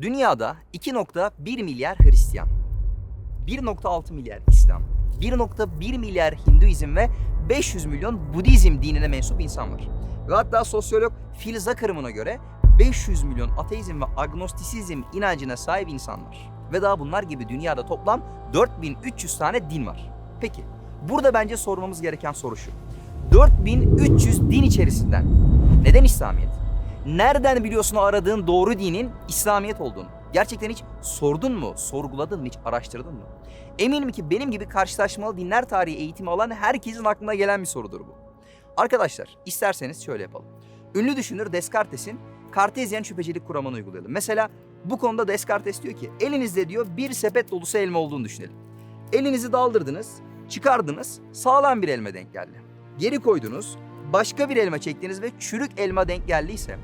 Dünyada 2.1 milyar Hristiyan, 1.6 milyar İslam, 1.1 milyar Hinduizm ve 500 milyon Budizm dinine mensup insan var. Ve hatta sosyolog Phil Zuckerman'a göre 500 milyon ateizm ve agnostisizm inancına sahip insan var. Ve daha bunlar gibi dünyada toplam 4300 tane din var. Peki, burada bence sormamız gereken soru şu. 4300 din içerisinden neden İslamiyet? Nereden biliyorsun aradığın doğru dinin İslamiyet olduğunu? Gerçekten hiç sordun mu, sorguladın mı, hiç araştırdın mı? Eminim ki benim gibi karşılaşmalı dinler tarihi eğitimi alan herkesin aklına gelen bir sorudur bu. Arkadaşlar isterseniz şöyle yapalım. Ünlü düşünür Descartes'in Kartezyen şüphecilik kuramını uygulayalım. Mesela bu konuda Descartes diyor ki elinizde diyor bir sepet dolusu elma olduğunu düşünelim. Elinizi daldırdınız, çıkardınız, sağlam bir elma denk geldi. Geri koydunuz, başka bir elma çektiniz ve çürük elma denk geldiyse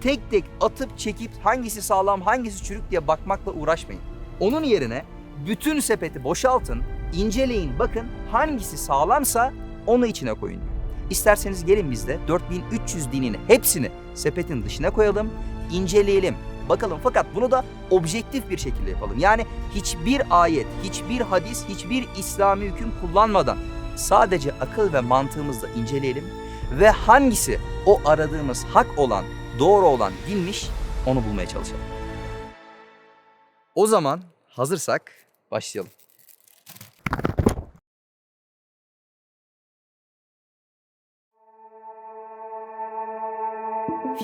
tek tek atıp çekip hangisi sağlam hangisi çürük diye bakmakla uğraşmayın. Onun yerine bütün sepeti boşaltın, inceleyin bakın hangisi sağlamsa onu içine koyun. İsterseniz gelin biz de 4300 dinin hepsini sepetin dışına koyalım, inceleyelim. Bakalım fakat bunu da objektif bir şekilde yapalım. Yani hiçbir ayet, hiçbir hadis, hiçbir İslami hüküm kullanmadan sadece akıl ve mantığımızla inceleyelim ve hangisi o aradığımız hak olan, doğru olan dinmiş onu bulmaya çalışalım. O zaman hazırsak başlayalım.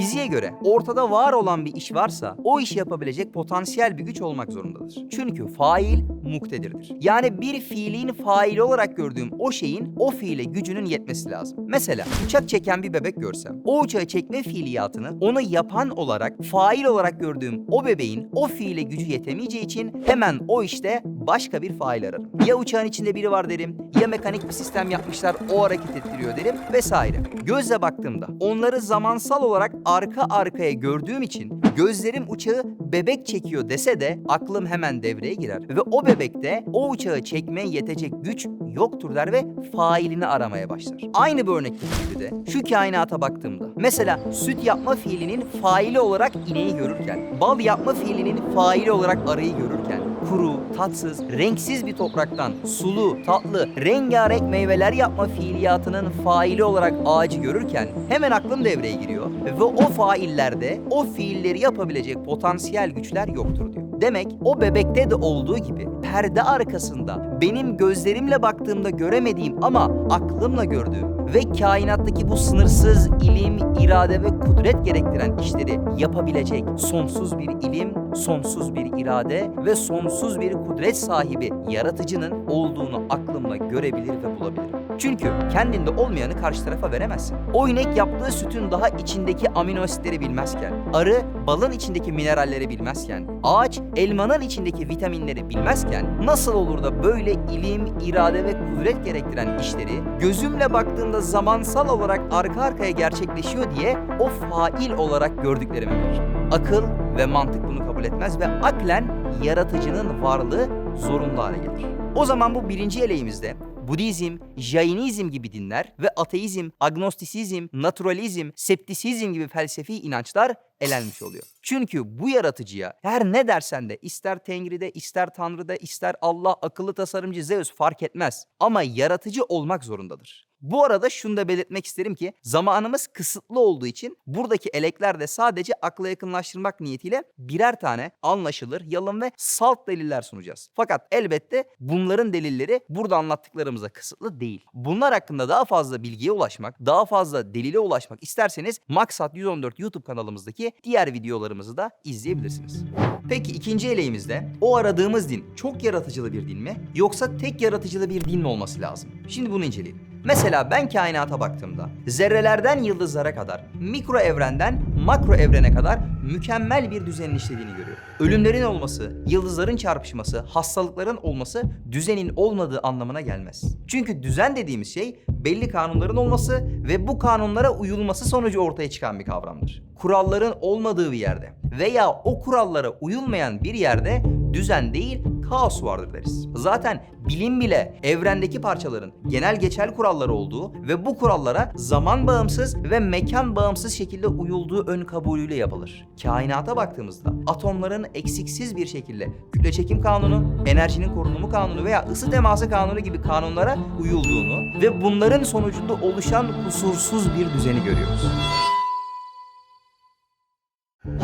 Fiziğe göre ortada var olan bir iş varsa o işi yapabilecek potansiyel bir güç olmak zorundadır. Çünkü fail muktedirdir. Yani bir fiilin faili olarak gördüğüm o şeyin o fiile gücünün yetmesi lazım. Mesela uçak çeken bir bebek görsem o uçağı çekme fiiliyatını onu yapan olarak fail olarak gördüğüm o bebeğin o fiile gücü yetemeyeceği için hemen o işte başka bir fail ararım. Ya uçağın içinde biri var derim ya mekanik bir sistem yapmışlar o hareket ettiriyor derim vesaire. Gözle baktığımda onları zamansal olarak arka arkaya gördüğüm için gözlerim uçağı bebek çekiyor dese de aklım hemen devreye girer. Ve o bebekte o uçağı çekmeye yetecek güç yoktur der ve failini aramaya başlar. Aynı bu örnekteki gibi de şu kainata baktığımda mesela süt yapma fiilinin faili olarak ineği görürken, bal yapma fiilinin faili olarak arıyı görürken, kuru, tatsız, renksiz bir topraktan sulu, tatlı, rengarenk meyveler yapma fiiliyatının faili olarak ağacı görürken hemen aklım devreye giriyor ve o faillerde o fiilleri yapabilecek potansiyel güçler yoktur diyor. Demek o bebekte de olduğu gibi perde arkasında benim gözlerimle baktığımda göremediğim ama aklımla gördüğüm ve kainattaki bu sınırsız ilim, irade ve kudret gerektiren işleri yapabilecek sonsuz bir ilim, sonsuz bir irade ve sonsuz bir kudret sahibi yaratıcının olduğunu aklımla görebilir ve bulabilirim. Çünkü kendinde olmayanı karşı tarafa veremezsin. O inek yaptığı sütün daha içindeki amino asitleri bilmezken, arı balın içindeki mineralleri bilmezken, ağaç elmanın içindeki vitaminleri bilmezken nasıl olur da böyle ilim, irade ve kudret gerektiren işleri gözümle baktığımda zamansal olarak arka arkaya gerçekleşiyor diye o fail olarak gördüklerimi verir. Akıl ve mantık bunu kabul etmez ve aklen yaratıcının varlığı zorunlu hale gelir. O zaman bu birinci eleğimizde Budizm, Jainizm gibi dinler ve ateizm, agnostisizm, naturalizm, septisizm gibi felsefi inançlar elenmiş oluyor. Çünkü bu yaratıcıya her ne dersen de ister Tengri'de, ister Tanrı'da, ister Allah, akıllı tasarımcı Zeus fark etmez. Ama yaratıcı olmak zorundadır. Bu arada şunu da belirtmek isterim ki zamanımız kısıtlı olduğu için buradaki elekler de sadece akla yakınlaştırmak niyetiyle birer tane anlaşılır, yalın ve salt deliller sunacağız. Fakat elbette bunların delilleri burada anlattıklarımıza kısıtlı değil. Bunlar hakkında daha fazla bilgiye ulaşmak, daha fazla delile ulaşmak isterseniz Maksat 114 YouTube kanalımızdaki diğer videolarımızı da izleyebilirsiniz. Peki ikinci eleğimizde o aradığımız din çok yaratıcılı bir din mi yoksa tek yaratıcılı bir din mi olması lazım? Şimdi bunu inceleyelim. Mesela ben kainata baktığımda zerrelerden yıldızlara kadar, mikro evrenden makro evrene kadar mükemmel bir düzenin işlediğini görüyorum. Ölümlerin olması, yıldızların çarpışması, hastalıkların olması düzenin olmadığı anlamına gelmez. Çünkü düzen dediğimiz şey belli kanunların olması ve bu kanunlara uyulması sonucu ortaya çıkan bir kavramdır. Kuralların olmadığı bir yerde veya o kurallara uyulmayan bir yerde düzen değil kaos vardır deriz. Zaten bilim bile evrendeki parçaların genel geçer kuralları olduğu ve bu kurallara zaman bağımsız ve mekan bağımsız şekilde uyulduğu ön kabulüyle yapılır. Kainata baktığımızda atomların eksiksiz bir şekilde kütle çekim kanunu, enerjinin korunumu kanunu veya ısı teması kanunu gibi kanunlara uyulduğunu ve bunların sonucunda oluşan kusursuz bir düzeni görüyoruz.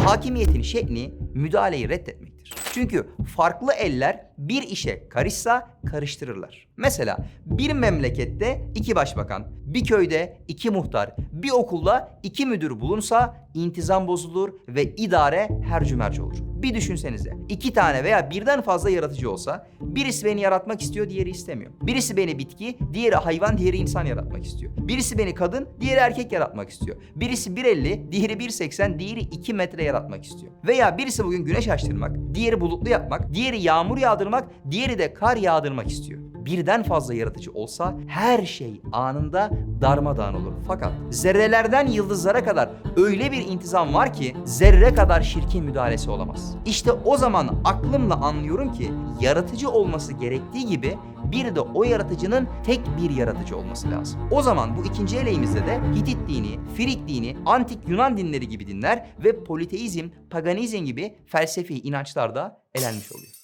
Hakimiyetin şekli müdahaleyi reddetmektir. Çünkü farklı eller bir işe karışsa karıştırırlar. Mesela bir memlekette iki başbakan, bir köyde iki muhtar, bir okulda iki müdür bulunsa intizam bozulur ve idare hercümerc olur. Bir düşünsenize. iki tane veya birden fazla yaratıcı olsa birisi beni yaratmak istiyor, diğeri istemiyor. Birisi beni bitki, diğeri hayvan, diğeri insan yaratmak istiyor. Birisi beni kadın, diğeri erkek yaratmak istiyor. Birisi 1.50, diğeri 1.80, diğeri 2 metre yaratmak istiyor. Veya birisi bugün güneş açtırmak, diğeri bulutlu yapmak, diğeri yağmur yağdırmak, diğeri de kar yağdırmak istiyor. Birden fazla yaratıcı olsa her şey anında darmadağın olur. Fakat zerrelerden yıldızlara kadar öyle bir intizam var ki zerre kadar şirkin müdahalesi olamaz. İşte o zaman aklımla anlıyorum ki yaratıcı olması gerektiği gibi bir de o yaratıcının tek bir yaratıcı olması lazım. O zaman bu ikinci eleğimizde de Hitit dini, Frig dini, antik Yunan dinleri gibi dinler ve politeizm, paganizm gibi felsefi inançlar da elenmiş oluyor.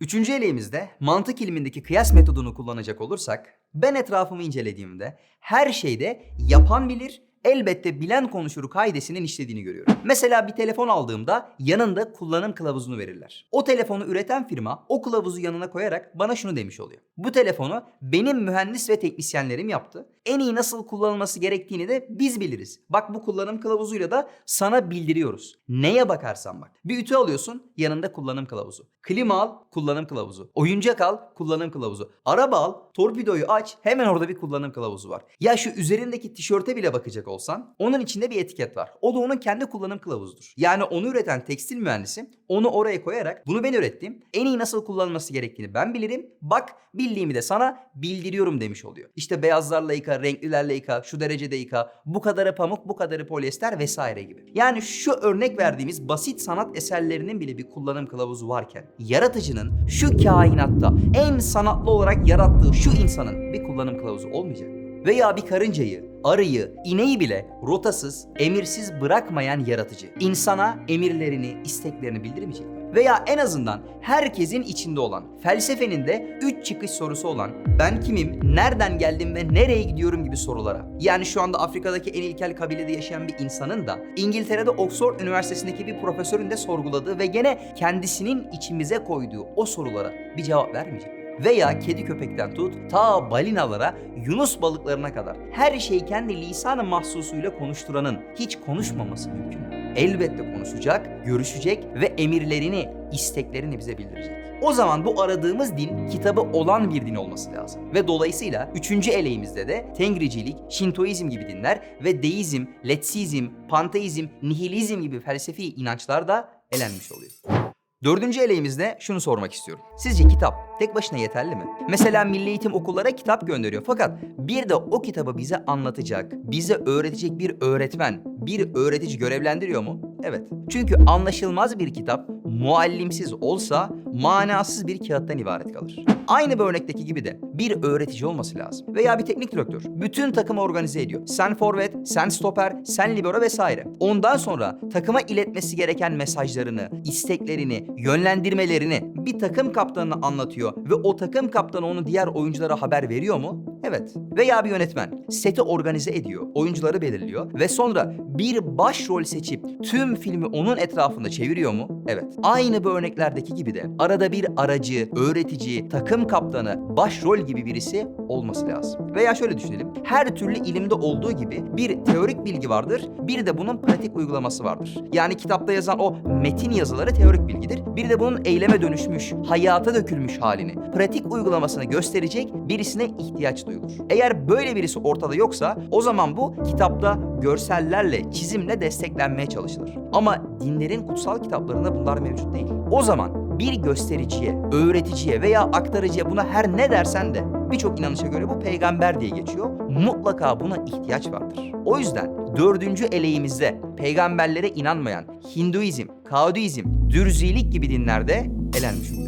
Üçüncü eleğimizde mantık ilmindeki kıyas metodunu kullanacak olursak ben etrafımı incelediğimde her şeyde yapan bilir, elbette bilen konuşur kaidesinin işlediğini görüyorum. Mesela bir telefon aldığımda yanında kullanım kılavuzunu verirler. O telefonu üreten firma o kılavuzu yanına koyarak bana şunu demiş oluyor. Bu telefonu benim mühendis ve teknisyenlerim yaptı. En iyi nasıl kullanılması gerektiğini de biz biliriz. Bak bu kullanım kılavuzuyla da sana bildiriyoruz. Neye bakarsan bak. Bir ütü alıyorsun yanında kullanım kılavuzu. Klima al kullanım kılavuzu. Oyuncak al kullanım kılavuzu. Araba al torpidoyu aç hemen orada bir kullanım kılavuzu var. Ya şu üzerindeki tişörte bile bakacak olsan onun içinde bir etiket var. O da onun kendi kullanım kılavuzudur. Yani onu üreten tekstil mühendisi onu oraya koyarak bunu ben ürettim. En iyi nasıl kullanılması gerektiğini ben bilirim. Bak bildiğimi de sana bildiriyorum demiş oluyor. İşte beyazlarla yıka, renklilerle yıka, şu derecede yıka, bu kadarı pamuk, bu kadarı polyester vesaire gibi. Yani şu örnek verdiğimiz basit sanat eserlerinin bile bir kullanım kılavuzu varken yaratıcının şu kainatta en sanatlı olarak yarattığı şu insanın bir kullanım kılavuzu olmayacak? Veya bir karıncayı, arıyı, ineği bile rotasız, emirsiz bırakmayan yaratıcı. insana emirlerini, isteklerini bildirmeyecek? Veya en azından herkesin içinde olan, felsefenin de üç çıkış sorusu olan ben kimim, nereden geldim ve nereye gidiyorum gibi sorulara. Yani şu anda Afrika'daki en ilkel kabilede yaşayan bir insanın da İngiltere'de Oxford Üniversitesi'ndeki bir profesörün de sorguladığı ve gene kendisinin içimize koyduğu o sorulara bir cevap vermeyecek veya kedi köpekten tut ta balinalara, yunus balıklarına kadar her şeyi kendi lisan-ı mahsusuyla konuşturanın hiç konuşmaması mümkün mü? Elbette konuşacak, görüşecek ve emirlerini, isteklerini bize bildirecek. O zaman bu aradığımız din kitabı olan bir din olması lazım. Ve dolayısıyla üçüncü eleğimizde de Tengricilik, Şintoizm gibi dinler ve deizm, letsizm, panteizm, nihilizm gibi felsefi inançlar da elenmiş oluyor. Dördüncü eleğimizde şunu sormak istiyorum. Sizce kitap tek başına yeterli mi? Mesela Milli Eğitim okullara kitap gönderiyor fakat bir de o kitabı bize anlatacak, bize öğretecek bir öğretmen, bir öğretici görevlendiriyor mu? Evet. Çünkü anlaşılmaz bir kitap muallimsiz olsa manasız bir kağıttan ibaret kalır. Aynı bu örnekteki gibi de bir öğretici olması lazım. Veya bir teknik direktör. Bütün takımı organize ediyor. Sen forvet, sen stoper, sen libero vesaire. Ondan sonra takıma iletmesi gereken mesajlarını, isteklerini, yönlendirmelerini bir takım kaptanına anlatıyor ve o takım kaptanı onu diğer oyunculara haber veriyor mu? Evet. Veya bir yönetmen seti organize ediyor, oyuncuları belirliyor ve sonra bir başrol seçip tüm filmi onun etrafında çeviriyor mu? Evet. Aynı bu örneklerdeki gibi de arada bir aracı, öğretici, takım kaptanı, başrol gibi birisi olması lazım. Veya şöyle düşünelim. Her türlü ilimde olduğu gibi bir teorik bilgi vardır, bir de bunun pratik uygulaması vardır. Yani kitapta yazan o metin yazıları teorik bilgidir. Bir de bunun eyleme dönüşmüş, hayata dökülmüş halini, pratik uygulamasını gösterecek birisine ihtiyaç duyulur. Eğer böyle birisi ortada yoksa o zaman bu kitapta görsellerle, çizimle desteklenmeye çalışılır. Ama dinlerin kutsal kitaplarında bunlar mevcut değil. O zaman bir göstericiye, öğreticiye veya aktarıcıya buna her ne dersen de birçok inanışa göre bu peygamber diye geçiyor. Mutlaka buna ihtiyaç vardır. O yüzden dördüncü eleğimizde peygamberlere inanmayan Hinduizm, Kaoduizm, Dürzilik gibi dinlerde elenmiş oluyor.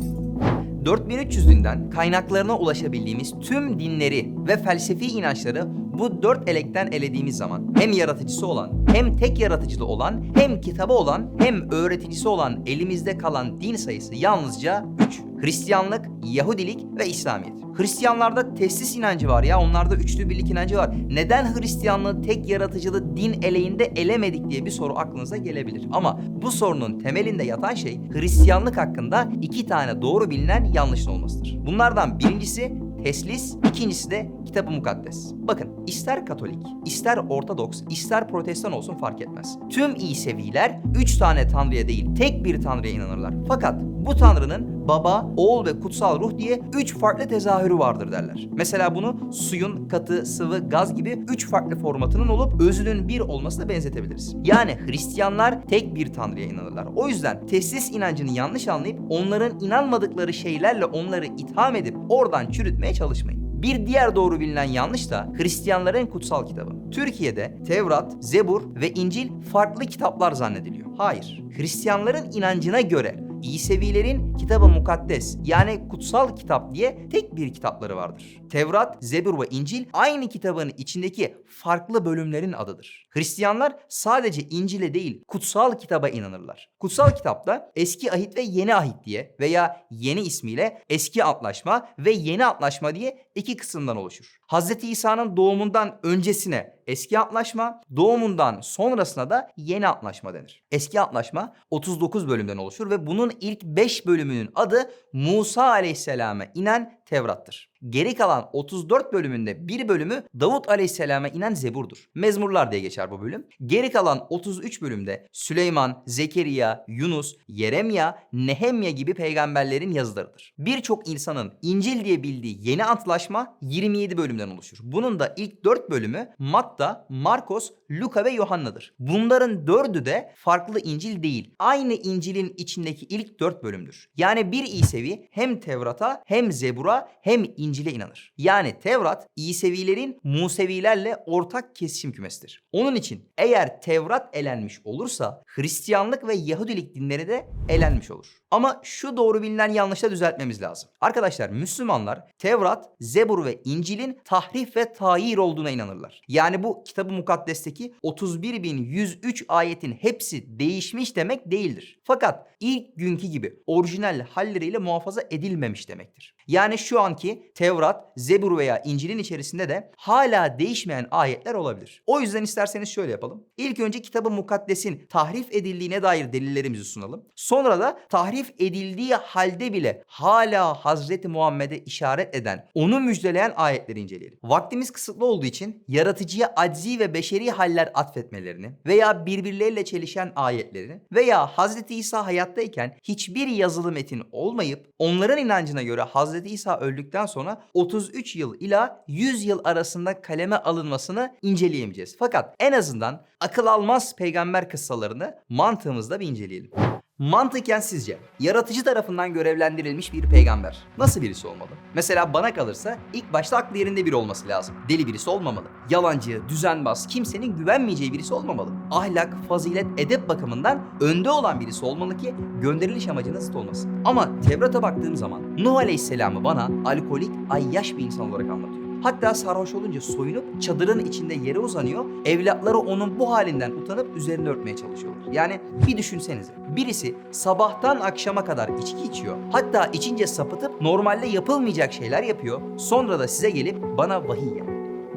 4300'ünden kaynaklarına ulaşabildiğimiz tüm dinleri ve felsefi inançları bu dört elekten elediğimiz zaman hem yaratıcısı olan, hem tek yaratıcılı olan, hem kitabı olan, hem öğreticisi olan elimizde kalan din sayısı yalnızca 3. Hristiyanlık, Yahudilik ve İslamiyet. Hristiyanlarda teslis inancı var ya, onlarda üçlü birlik inancı var. Neden Hristiyanlığı tek yaratıcılı din eleğinde elemedik diye bir soru aklınıza gelebilir. Ama bu sorunun temelinde yatan şey Hristiyanlık hakkında iki tane doğru bilinen yanlışın olmasıdır. Bunlardan birincisi teslis, ikincisi de kitabı mukaddes. Bakın ister Katolik, ister Ortodoks, ister Protestan olsun fark etmez. Tüm İseviler üç tane tanrıya değil tek bir tanrıya inanırlar. Fakat bu tanrının Baba, Oğul ve Kutsal Ruh diye üç farklı tezahürü vardır derler. Mesela bunu suyun katı, sıvı, gaz gibi üç farklı formatının olup özünün bir olmasına benzetebiliriz. Yani Hristiyanlar tek bir tanrıya inanırlar. O yüzden teslis inancını yanlış anlayıp onların inanmadıkları şeylerle onları itham edip oradan çürütmeye çalışmayın. Bir diğer doğru bilinen yanlış da Hristiyanların kutsal kitabı. Türkiye'de Tevrat, Zebur ve İncil farklı kitaplar zannediliyor. Hayır. Hristiyanların inancına göre İsevilerin kitabı mukaddes yani kutsal kitap diye tek bir kitapları vardır. Tevrat, Zebur ve İncil aynı kitabın içindeki farklı bölümlerin adıdır. Hristiyanlar sadece İncil'e değil kutsal kitaba inanırlar. Kutsal kitapta eski ahit ve yeni ahit diye veya yeni ismiyle eski antlaşma ve yeni antlaşma diye iki kısımdan oluşur. Hz. İsa'nın doğumundan öncesine eski antlaşma, doğumundan sonrasına da yeni antlaşma denir. Eski antlaşma 39 bölümden oluşur ve bunun ilk 5 bölümünün adı Musa aleyhisselama inen Tevrat'tır. Geri kalan 34 bölümünde bir bölümü Davut Aleyhisselam'a inen Zebur'dur. Mezmurlar diye geçer bu bölüm. Geri kalan 33 bölümde Süleyman, Zekeriya, Yunus, Yeremya, Nehemya gibi peygamberlerin yazılarıdır. Birçok insanın İncil diye bildiği yeni antlaşma 27 bölümden oluşur. Bunun da ilk 4 bölümü Matta, Markos, Luka ve Yohanna'dır. Bunların dördü de farklı İncil değil. Aynı İncil'in içindeki ilk 4 bölümdür. Yani bir İsevi hem Tevrat'a hem Zebur'a hem İncil'e inanır. Yani Tevrat İsevilerin Musevilerle ortak kesişim kümesidir. Onun için eğer Tevrat elenmiş olursa Hristiyanlık ve Yahudilik dinleri de elenmiş olur. Ama şu doğru bilinen yanlışla düzeltmemiz lazım. Arkadaşlar Müslümanlar Tevrat, Zebur ve İncil'in tahrif ve tayir olduğuna inanırlar. Yani bu kitabı mukaddesteki 31.103 ayetin hepsi değişmiş demek değildir. Fakat ilk günkü gibi orijinal halleriyle muhafaza edilmemiş demektir. Yani şu anki Tevrat, Zebur veya İncil'in içerisinde de hala değişmeyen ayetler olabilir. O yüzden isterseniz şöyle yapalım. İlk önce kitabı mukaddesin tahrif edildiğine dair delillerimizi sunalım. Sonra da tahrif edildiği halde bile hala Hazreti Muhammed'e işaret eden, onu müjdeleyen ayetleri inceleyelim. Vaktimiz kısıtlı olduğu için yaratıcıya aczi ve beşeri haller atfetmelerini veya birbirleriyle çelişen ayetlerini veya Hazreti İsa hayattayken hiçbir yazılı metin olmayıp onların inancına göre Hazreti İsa öldükten sonra 33 yıl ila 100 yıl arasında kaleme alınmasını inceleyemeyeceğiz. Fakat en azından akıl almaz peygamber kıssalarını mantığımızda bir inceleyelim. Mantıken sizce yaratıcı tarafından görevlendirilmiş bir peygamber nasıl birisi olmalı? Mesela bana kalırsa ilk başta aklı yerinde biri olması lazım. Deli birisi olmamalı. Yalancı, düzenbaz, kimsenin güvenmeyeceği birisi olmamalı. Ahlak, fazilet, edep bakımından önde olan birisi olmalı ki gönderiliş amacına zıt olmasın. Ama Tevrat'a baktığım zaman Nuh Aleyhisselam'ı bana alkolik, ayyaş bir insan olarak anlatıyor. Hatta sarhoş olunca soyunup çadırın içinde yere uzanıyor. Evlatları onun bu halinden utanıp üzerini örtmeye çalışıyorlar. Yani bir düşünsenize. Birisi sabahtan akşama kadar içki içiyor. Hatta içince sapıtıp normalde yapılmayacak şeyler yapıyor. Sonra da size gelip bana vahiy yap.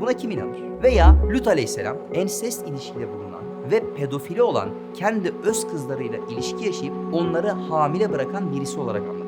Buna kim inanır? Veya Lut aleyhisselam ensest ilişkide bulunan ve pedofili olan kendi öz kızlarıyla ilişki yaşayıp onları hamile bırakan birisi olarak anlatır.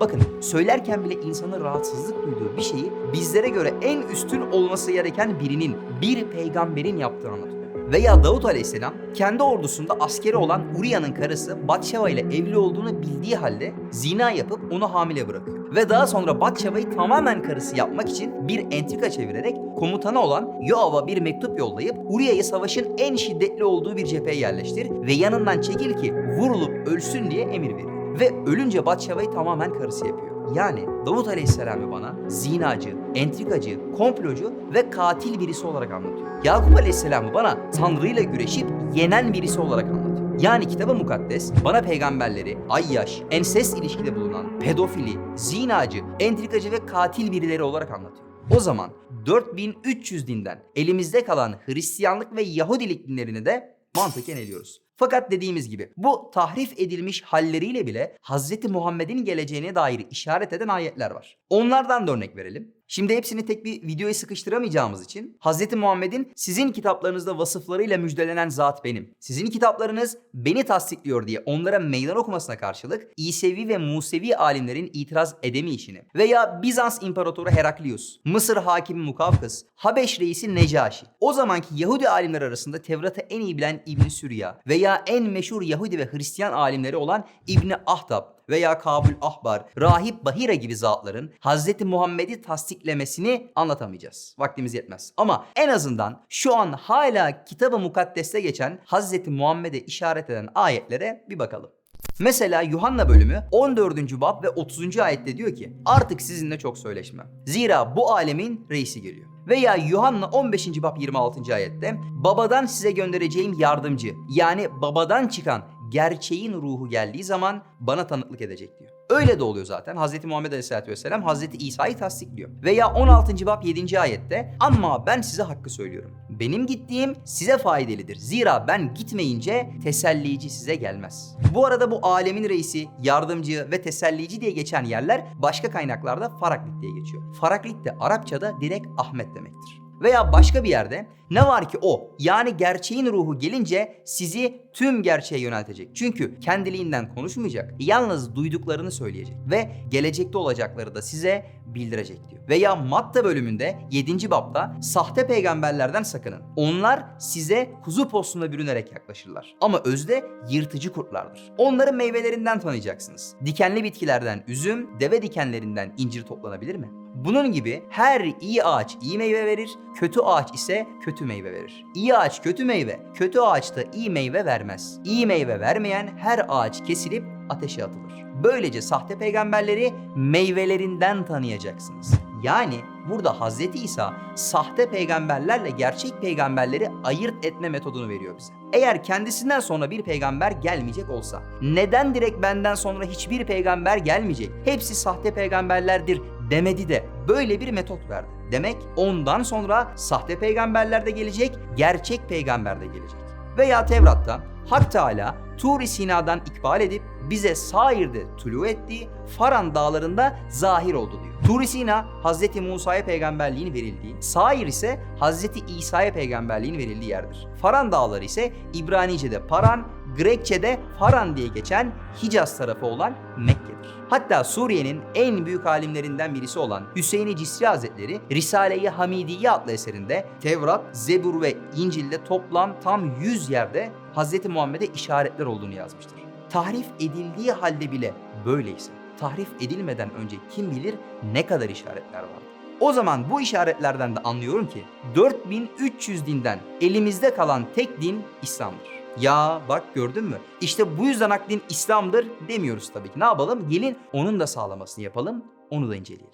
Bakın söylerken bile insanın rahatsızlık duyduğu bir şeyi bizlere göre en üstün olması gereken birinin, bir peygamberin yaptığını anlatıyor. Veya Davut Aleyhisselam kendi ordusunda askeri olan Uriya'nın karısı Batşeva ile evli olduğunu bildiği halde zina yapıp onu hamile bırakıyor. Ve daha sonra Batşeva'yı tamamen karısı yapmak için bir entrika çevirerek komutana olan Yoav'a bir mektup yollayıp Uriya'yı savaşın en şiddetli olduğu bir cepheye yerleştir ve yanından çekil ki vurulup ölsün diye emir veriyor. Ve ölünce Batşeva'yı tamamen karısı yapıyor. Yani Davut Aleyhisselam'ı bana zinacı, entrikacı, komplocu ve katil birisi olarak anlatıyor. Yakup Aleyhisselam'ı bana Tanrı ile güreşip yenen birisi olarak anlatıyor. Yani kitabı mukaddes bana peygamberleri, ayyaş, ensest ilişkide bulunan, pedofili, zinacı, entrikacı ve katil birileri olarak anlatıyor. O zaman 4300 dinden elimizde kalan Hristiyanlık ve Yahudilik dinlerini de mantıken eliyoruz. Fakat dediğimiz gibi bu tahrif edilmiş halleriyle bile Hz. Muhammed'in geleceğine dair işaret eden ayetler var. Onlardan da örnek verelim. Şimdi hepsini tek bir videoya sıkıştıramayacağımız için Hz. Muhammed'in sizin kitaplarınızda vasıflarıyla müjdelenen zat benim. Sizin kitaplarınız beni tasdikliyor diye onlara meydan okumasına karşılık İsevi ve Musevi alimlerin itiraz edemeyişini veya Bizans İmparatoru Heraklius, Mısır hakimi Mukavkıs, Habeş reisi Necaşi, o zamanki Yahudi alimler arasında Tevrat'ı en iyi bilen İbn Sürya veya en meşhur Yahudi ve Hristiyan alimleri olan İbni Ahtab veya Kabul Ahbar, Rahip Bahira gibi zatların Hz. Muhammed'i tasdiklemesini anlatamayacağız. Vaktimiz yetmez. Ama en azından şu an hala kitabı mukaddeste geçen Hz. Muhammed'e işaret eden ayetlere bir bakalım. Mesela Yuhanna bölümü 14. bab ve 30. ayette diyor ki artık sizinle çok söyleşmem. Zira bu alemin reisi geliyor. Veya Yuhanna 15. bab 26. ayette babadan size göndereceğim yardımcı yani babadan çıkan gerçeğin ruhu geldiği zaman bana tanıklık edecek diyor. Öyle de oluyor zaten. Hz. Muhammed Aleyhisselatü Vesselam Hz. İsa'yı tasdikliyor. Veya 16. bab 7. ayette ama ben size hakkı söylüyorum. Benim gittiğim size faydalıdır. Zira ben gitmeyince tesellici size gelmez. Bu arada bu alemin reisi, yardımcı ve tesellici diye geçen yerler başka kaynaklarda Faraklit diye geçiyor. Faraklit de Arapçada direkt Ahmet demektir. Veya başka bir yerde ne var ki o yani gerçeğin ruhu gelince sizi tüm gerçeğe yöneltecek. Çünkü kendiliğinden konuşmayacak. Yalnız duyduklarını söyleyecek ve gelecekte olacakları da size bildirecek diyor. Veya Matta bölümünde 7. bapta sahte peygamberlerden sakının. Onlar size kuzu postuna bürünerek yaklaşırlar. Ama özde yırtıcı kurtlardır. Onların meyvelerinden tanıyacaksınız. Dikenli bitkilerden üzüm, deve dikenlerinden incir toplanabilir mi? Bunun gibi her iyi ağaç iyi meyve verir, kötü ağaç ise kötü meyve verir. İyi ağaç kötü meyve, kötü ağaç da iyi meyve vermez. İyi meyve vermeyen her ağaç kesilip ateşe atılır. Böylece sahte peygamberleri meyvelerinden tanıyacaksınız. Yani burada Hz. İsa sahte peygamberlerle gerçek peygamberleri ayırt etme metodunu veriyor bize. Eğer kendisinden sonra bir peygamber gelmeyecek olsa, neden direkt benden sonra hiçbir peygamber gelmeyecek, hepsi sahte peygamberlerdir demedi de böyle bir metot verdi. Demek ondan sonra sahte peygamberler de gelecek, gerçek peygamber de gelecek. Veya Tevrat'ta Hak Teala Tur-i Sina'dan ikbal edip bize Sair'de tulu ettiği Faran dağlarında zahir oldu diyor. Tur-i Sina Hz. Musa'ya peygamberliğin verildiği, Sair ise Hz. İsa'ya peygamberliğin verildiği yerdir. Faran dağları ise İbranice'de Paran, Grekçe'de Faran diye geçen Hicaz tarafı olan Mekke'dir. Hatta Suriye'nin en büyük alimlerinden birisi olan Hüseyin-i Cisri Hazretleri Risale-i Hamidiye adlı eserinde Tevrat, Zebur ve İncil'de toplam tam 100 yerde Hz. Muhammed'e işaretler olduğunu yazmıştır. Tahrif edildiği halde bile böyleyse, tahrif edilmeden önce kim bilir ne kadar işaretler vardı. O zaman bu işaretlerden de anlıyorum ki 4300 dinden elimizde kalan tek din İslam'dır. Ya bak gördün mü? İşte bu yüzden din İslam'dır demiyoruz tabii ki. Ne yapalım? Gelin onun da sağlamasını yapalım, onu da inceleyelim.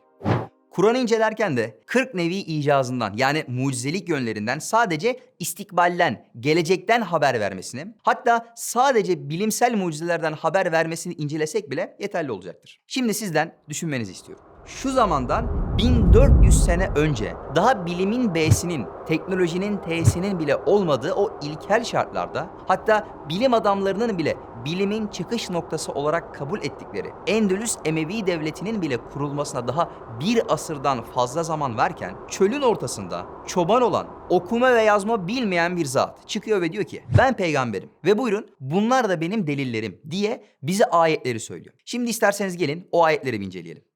Kur'an'ı incelerken de 40 nevi icazından yani mucizelik yönlerinden sadece istikbalden, gelecekten haber vermesini, hatta sadece bilimsel mucizelerden haber vermesini incelesek bile yeterli olacaktır. Şimdi sizden düşünmenizi istiyorum. Şu zamandan 1400 sene önce daha bilimin B'sinin, teknolojinin T'sinin bile olmadığı o ilkel şartlarda hatta bilim adamlarının bile bilimin çıkış noktası olarak kabul ettikleri Endülüs Emevi Devleti'nin bile kurulmasına daha bir asırdan fazla zaman verken çölün ortasında çoban olan, okuma ve yazma bilmeyen bir zat çıkıyor ve diyor ki ben peygamberim ve buyurun bunlar da benim delillerim diye bize ayetleri söylüyor. Şimdi isterseniz gelin o ayetleri inceleyelim.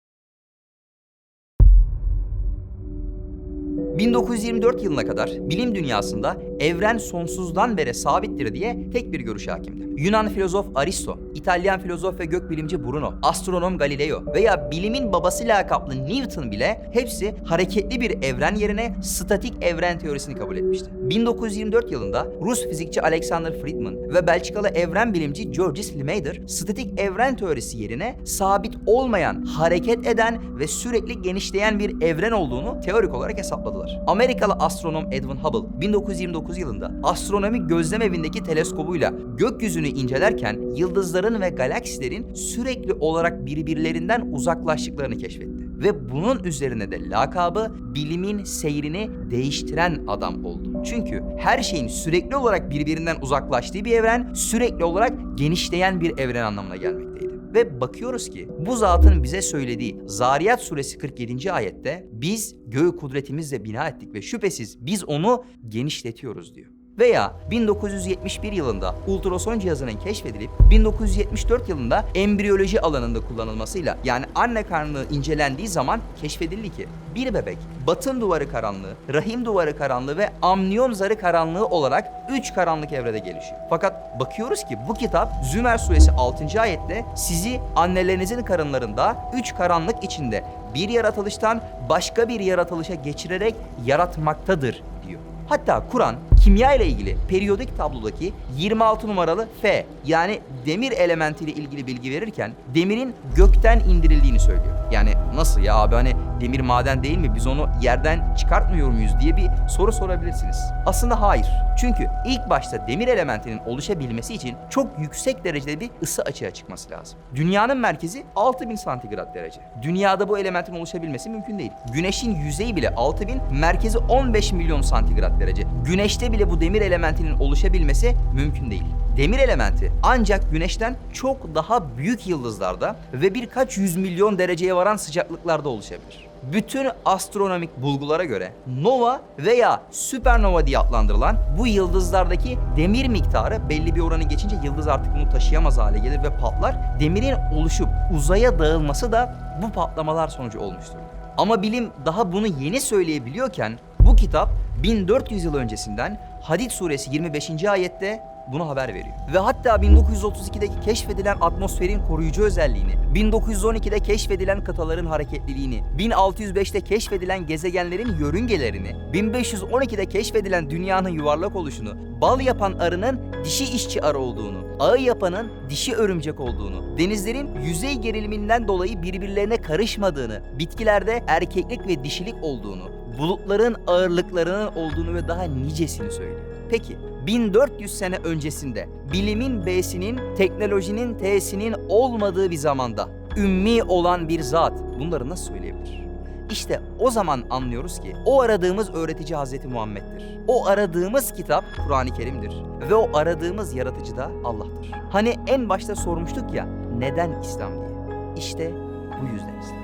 1924 yılına kadar bilim dünyasında evren sonsuzdan beri sabittir diye tek bir görüş hakimdi. Yunan filozof Aristo, İtalyan filozof ve gökbilimci Bruno, astronom Galileo veya bilimin babası lakaplı Newton bile hepsi hareketli bir evren yerine statik evren teorisini kabul etmişti. 1924 yılında Rus fizikçi Alexander Friedman ve Belçikalı evren bilimci Georges Lemaitre statik evren teorisi yerine sabit olmayan, hareket eden ve sürekli genişleyen bir evren olduğunu teorik olarak hesapladılar. Amerikalı astronom Edwin Hubble 1929 1939 yılında astronomi gözlem evindeki teleskobuyla gökyüzünü incelerken yıldızların ve galaksilerin sürekli olarak birbirlerinden uzaklaştıklarını keşfetti. Ve bunun üzerine de lakabı bilimin seyrini değiştiren adam oldu. Çünkü her şeyin sürekli olarak birbirinden uzaklaştığı bir evren, sürekli olarak genişleyen bir evren anlamına gelmekteydi. Ve bakıyoruz ki bu zatın bize söylediği Zariyat suresi 47. ayette biz göğü kudretimizle bina ettik ve şüphesiz biz onu genişletiyoruz diyor. Veya 1971 yılında ultrason cihazının keşfedilip 1974 yılında embriyoloji alanında kullanılmasıyla yani anne karnı incelendiği zaman keşfedildi ki bir bebek batın duvarı karanlığı, rahim duvarı karanlığı ve amniyon zarı karanlığı olarak 3 karanlık evrede gelişiyor. Fakat bakıyoruz ki bu kitap Zümer suresi 6. ayette sizi annelerinizin karınlarında 3 karanlık içinde bir yaratılıştan başka bir yaratılışa geçirerek yaratmaktadır diyor. Hatta Kur'an kimya ile ilgili periyodik tablodaki 26 numaralı F yani demir elementiyle ilgili bilgi verirken demirin gökten indirildiğini söylüyor. Yani nasıl ya abi hani demir maden değil mi biz onu yerden çıkartmıyor muyuz diye bir soru sorabilirsiniz. Aslında hayır. Çünkü ilk başta demir elementinin oluşabilmesi için çok yüksek derecede bir ısı açığa çıkması lazım. Dünyanın merkezi 6000 santigrat derece. Dünyada bu elementin oluşabilmesi mümkün değil. Güneşin yüzeyi bile 6000, merkezi 15 milyon santigrat derece. Güneşte bile bu demir elementinin oluşabilmesi mümkün değil. Demir elementi ancak güneşten çok daha büyük yıldızlarda ve birkaç yüz milyon dereceye varan sıcaklıklarda oluşabilir. Bütün astronomik bulgulara göre nova veya süpernova diye adlandırılan bu yıldızlardaki demir miktarı belli bir oranı geçince yıldız artık bunu taşıyamaz hale gelir ve patlar. Demirin oluşup uzaya dağılması da bu patlamalar sonucu olmuştur. Ama bilim daha bunu yeni söyleyebiliyorken bu kitap 1400 yıl öncesinden Hadid suresi 25. ayette bunu haber veriyor. Ve hatta 1932'deki keşfedilen atmosferin koruyucu özelliğini, 1912'de keşfedilen kıtaların hareketliliğini, 1605'te keşfedilen gezegenlerin yörüngelerini, 1512'de keşfedilen dünyanın yuvarlak oluşunu, bal yapan arının dişi işçi arı olduğunu, ağı yapanın dişi örümcek olduğunu, denizlerin yüzey geriliminden dolayı birbirlerine karışmadığını, bitkilerde erkeklik ve dişilik olduğunu, bulutların ağırlıklarının olduğunu ve daha nicesini söylüyor. Peki 1400 sene öncesinde bilimin B'sinin, teknolojinin T'sinin olmadığı bir zamanda ümmi olan bir zat bunları nasıl söyleyebilir? İşte o zaman anlıyoruz ki o aradığımız öğretici Hazreti Muhammed'dir. O aradığımız kitap Kur'an-ı Kerim'dir. Ve o aradığımız yaratıcı da Allah'tır. Hani en başta sormuştuk ya neden İslam diye. İşte bu yüzden İslam.